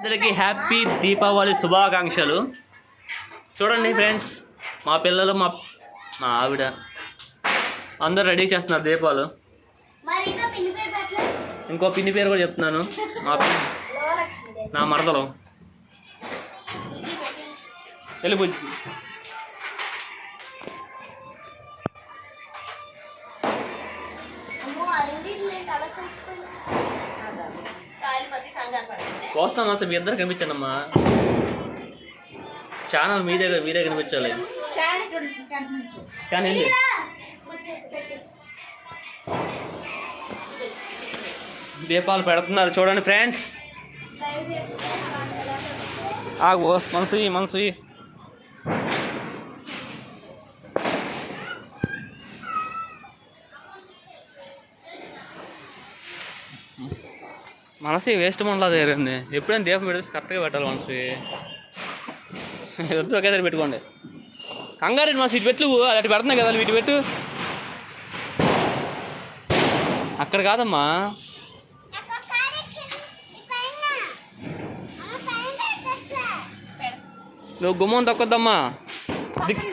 అందరికీ హ్యాపీ దీపావళి శుభాకాంక్షలు. చూడండి ఫ్రెండ్స్ మా పిల్లలు మా మా ఆవిడ అందరూ రెడీ చేస్తున్నారు దీపాలు. మరి ఇంకా పిన్ని పేరు కూడా చెప్తున్నాను. మా నా మరదలు. అమ్మో అరుండి వస్తాం అసలు మీ ఇద్దరు కనిపించానమ్మా. ఛానల్ మీదే మీరే కనిపించాలి. ఛానల్ దీపాలు పెడుతున్నారు చూడండి ఫ్రెండ్స్. ఆ మనసు మనసు మనసు వేస్ట్ మనలా తయారైంది. ఎప్పుడైనా దీపం పెడితే కరెక్ట్గా పెట్టాలి మనసు. వద్దు ఒకే దగ్గర పెట్టుకోండి. కంగారెడ్డి మనసు ఇటు పెట్టు అది అటు పెడుతున్నాయి కదా ఇటు పెట్టు. అక్కడ కాదమ్మా. నువ్వు గుమ్మం తొక్కొద్దమ్మా. దిక్.